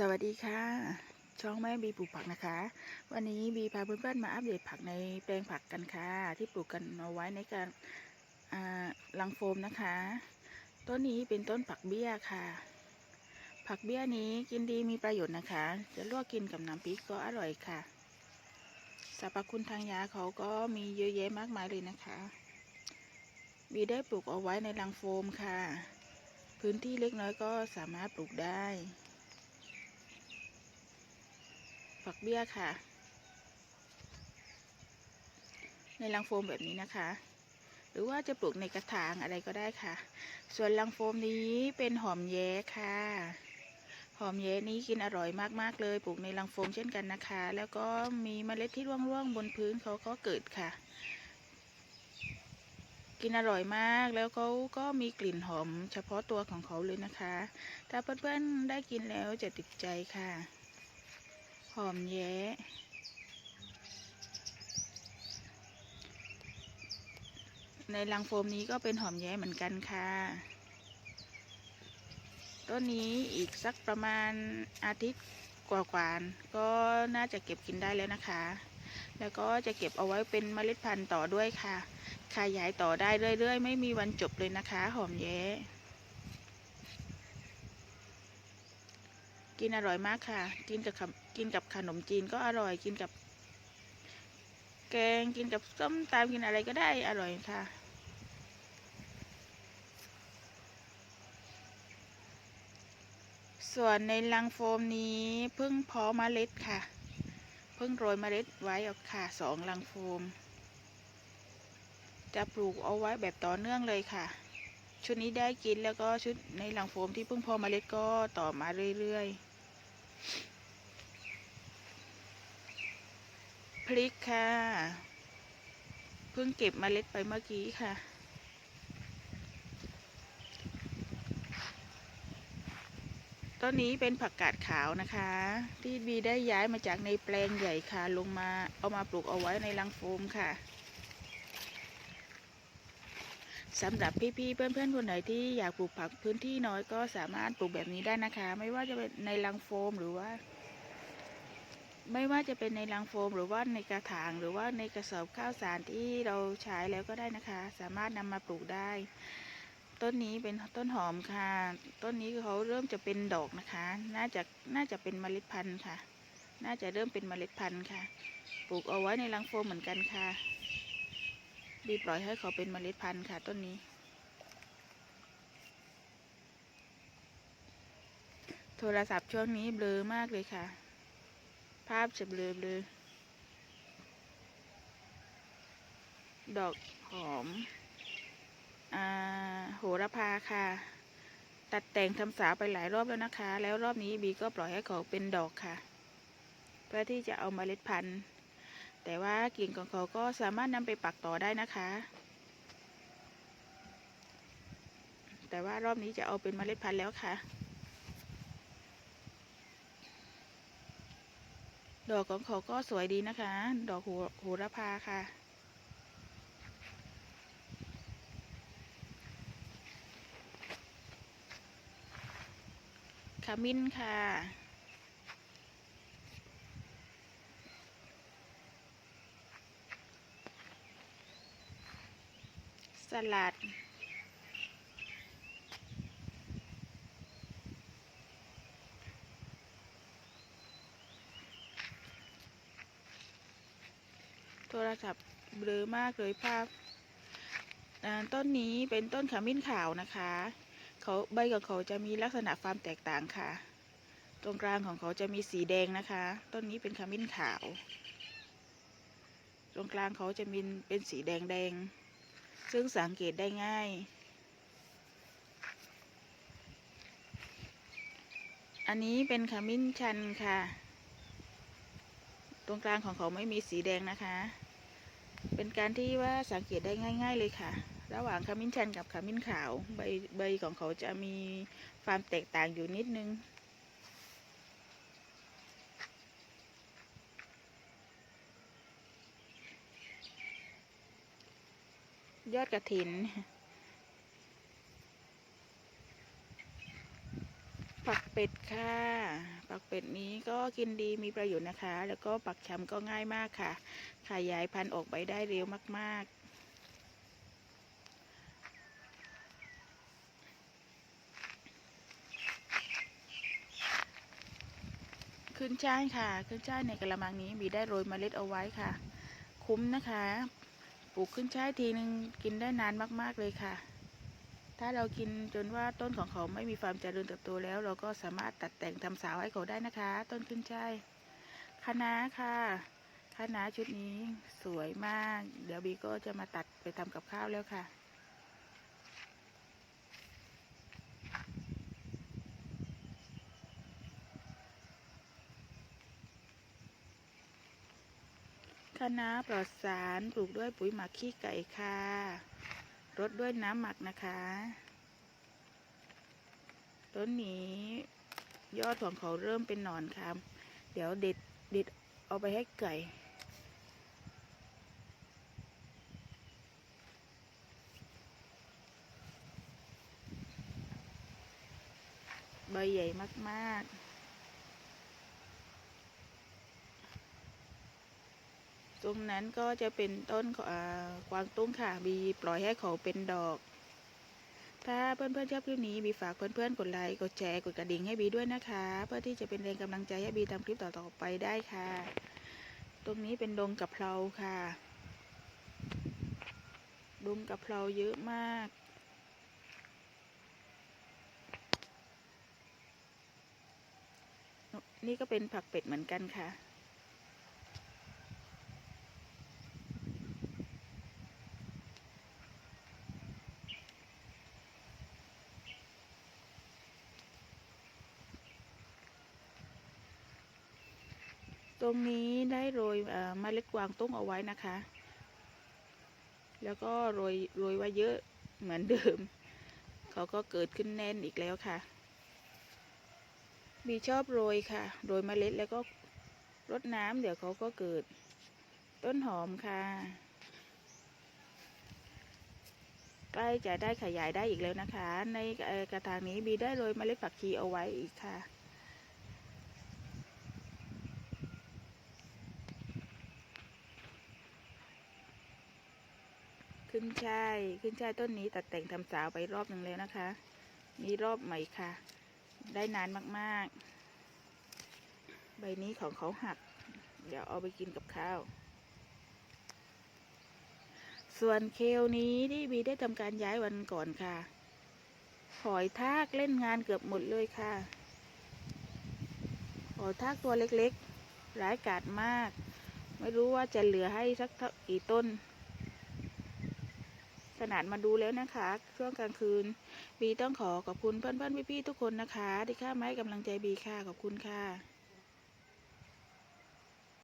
สวัสดีค่ะ ช่องแม่บีปลูกผักนะคะ วันนี้บีพาเพื่อนๆมาอัปเดตผักในแปลงผักกันค่ะ ที่ปลูกกันเอาไว้ในการลังโฟมนะคะ ต้นนี้เป็นต้นผักเบี้ยค่ะ ผักเบี้ยนี้กินดีมีประโยชน์นะคะ จะลวกกินกับน้ำพริกก็อร่อยค่ะสรรพคุณทางยาเขาก็มีเยอะแยะมากมายเลยนะคะบีได้ปลูกเอาไว้ในลังโฟมค่ะ พื้นที่เล็กน้อยก็สามารถปลูกได้ ฝักเบี้ยค่ะ ในลังโฟมแบบนี้นะคะ หรือว่าจะปลูกในกระถางอะไรก็ได้ค่ะ ส่วนลังโฟมนี้เป็นหอมแย้ค่ะ หอมแย้นี้กินอร่อยมากๆเลย ปลูกในลังโฟมเช่นกันนะคะ แล้วก็มีเมล็ดที่ร่วงๆบนพื้นเขาก็เกิดค่ะกินอร่อยมากแล้วเขาก็มีกลิ่นหอมเฉพาะตัวของเขาเลยนะคะ ถ้าเพื่อนๆได้กินแล้วจะติดใจค่ะ หอมแย้ในลังโฟมนี้ก็เป็นหอมแย้เหมือนกันค่ะ ต้นนี้อีกสักประมาณอาทิตย์กว่าๆก็น่าจะเก็บกินได้แล้วนะคะ แล้วก็จะเก็บเอาไว้เป็นเมล็ดพันธุ์ต่อด้วยค่ะ ขยายต่อได้เรื่อยๆ ไม่มีวันจบเลยนะคะ หอมแย้ กินอร่อยมากค่ะ กินกับ กินกับขนมจีนก็อร่อยกินกับ แกงกินกับส้มตำกินอะไรก็ได้อร่อยค่ะ ส่วนในลังโฟมนี้เพิ่งเพาะเมล็ดค่ะ เพิ่งโรยเมล็ดไว้ออกค่ะสองลังโฟม จะปลูกเอาไว้แบบต่อเนื่องเลยค่ะ ชุดนี้ได้กินแล้วก็ชุดในลังโฟมที่เพิ่งพาะเมล็ดก็ต่อมาเรื่อยๆ พริกค่ะ เพิ่งเก็บเมล็ดไปเมื่อกี้ค่ะ ต้นนี้เป็นผักกาดขาวนะคะ ที่บีได้ย้ายมาจากในแปลงใหญ่ค่ะ ลงมาเอามาปลูกเอาไว้ในลังโฟมค่ะสำหรับพี่ๆ เพื่อนๆ คนไหนที่อยากปลูกผักพื้นที่น้อยก็สามารถปลูกแบบนี้ได้นะคะ ไม่ว่าจะเป็นในลังโฟมหรือว่า ไม่ว่าจะเป็นในลังโฟมหรือว่าในกระถางหรือว่าในกระสอบข้าวสารที่เราใช้แล้วก็ได้นะคะ สามารถนำมาปลูกได้ ต้นนี้เป็นต้นหอมค่ะ ต้นนี้เขาเริ่มจะเป็นดอกนะคะ น่าจะน่าจะเป็นเมล็ดพันธุ์ค่ะ น่าจะเริ่มเป็นเมล็ดพันธุ์ค่ะ ปลูกเอาไว้ในลังโฟมเหมือนกันค่ะ บีปล่อยให้เขาเป็นเมล็ดพันธุ์ค่ะ ต้นนี้โทรศัพท์ช่วงนี้เบลอมากเลยค่ะ ภาพจะเบลอเลอดอกหอม อ่า โหระพาค่ะ ตัดแต่งทำสาวไปหลายรอบแล้วนะคะ แล้วรอบนี้บีก็ปล่อยให้เขาเป็นดอกค่ะ เพื่อที่จะเอาเมล็ดพันธุ์ แต่ว่ากิ่งของเขาก็สามารถนำไปปักต่อได้นะคะ แต่ว่ารอบนี้จะเอาเป็นเมล็ดพันธุ์แล้วค่ะ ดอกของเขาก็สวยดีนะคะ ดอกหโหระพาค่ะ ขมิ้นค่ะ สลัด ศัพท์เบลอมากเลยภาพต้นนี้เป็นต้นขมิ้นขาวนะคะเขาใบของเขาจะมีลักษณะความแตกต่างค่ะ ตรงกลางของเขาจะมีสีแดงนะคะ ต้นนี้เป็นขมิ้นขาว ตรงกลางเขาจะมีเป็นสีแดงแดง ซึ่งสังเกตได้ง่ายอันนี้เป็นขมิ้นชันค่ะ ตรงกลางของเขาไม่มีสีแดงนะคะ เป็นการที่ว่าสังเกตได้ง่าย ๆ เลยค่ะ ระหว่างขมิ้นชันกับขมิ้นขาวใบใบของเขาจะมีความแตกต่างอยู่นิดนึงยอดกระถิน พปักเป็ดค่ะปักเป็ดนี้ก็กินดีมีประโยชน์นะคะ แล้วก็ปักชำก็ง่ายมากค่ะ ขยายพันธุ์ออกไปได้เร็วมาก ๆขึ้นช่ายค่ะขึ้นช่ายในกระมังนี้มีได้โรยเมล็ดเอาไว้ค่ะ คุ้มนะคะ ปลูกขึ้นช่ายทีนึงกินได้นานมากๆเลยค่ะ ถ้าเรากินจนว่าต้นของเขาไม่มีความเจริญเติบโตแล้ว เราก็สามารถตัดแต่งทำสาวให้เขาได้นะคะ ต้นขึ้นช่ายคะน้าค่ะคะน้าชุดนี้สวยมาก เดี๋ยวบีก็จะมาตัดไปทำกับข้าวแล้วค่ะคะน้าปลอดสารปลูกด้วยปุ๋ยหมักขี้ไก่ค่ะ รดด้วยน้ำหมักนะคะต้นนี้ยอดของเขาเริ่มเป็นหนอนค่ะเดี๋ยวเด็ดเด็ดเอาไปให้ไก่ใบใหญ่มาก ๆ ตรงนั้นก็จะเป็นต้นกวางตุ้งค่ะบีปล่อยให้เขาเป็นดอก ถ้าเพื่อนๆชอบคลิปนี้บีฝากเพื่อนๆกดไลค์กดแชร์กดกระดิ่งให้บีด้วยนะคะ เพื่อที่จะเป็นแรงกำลังใจให้บีทำคลิปต่อๆไปได้ค่ะ ตรงนี้เป็นดงกะเพราค่ะดงกะเพราเยอะมากนี่ก็เป็นผักเป็ดเหมือนกันค่ะ รงนี้ได้โรยเมล็ดกวางตุ้งเอาไว้นะคะ แล้วก็โรยโรยไว้เยอะเหมือนเดิม เขาก็เกิดขึ้นแน่นอีกแล้วค่ะ บีชอบโรยค่ะ โรยเมล็ดแล้วก็รดน้ำเดี๋ยวเขาก็เกิด ต้นหอมค่ะ ใกล้จะได้ขยายได้อีกแล้วนะคะ ในกระถางนี้บีได้โรยเมล็ดผักชีเอาไว้อีกค่ะ ขึ้นช่ายขึ้นช่ายต้นนี้ตัดแต่งทำสาวไปรอบหนึ่งแล้วนะคะ มีรอบใหม่ค่ะ ได้นานมากๆ ใบนี้ของเขาหัก เดี๋ยวเอาไปกินกับข้าว ส่วนเคลนี้ที่บีได้ทำการย้ายวันก่อนค่ะ หอยทากเล่นงานเกือบหมดเลยค่ะ หอยทากตัวเล็กๆ ร้ายกาจมาก ไม่รู้ว่าจะเหลือให้สักกี่ต้น ขนาดมาดูแล้วนะคะช่วงกลางคืน บีต้องขอขอบคุณเพื่อนๆพี่ๆทุกคนนะคะ ที่ข้าไม้กำลังใจบีค่ะขอบคุณค่ะ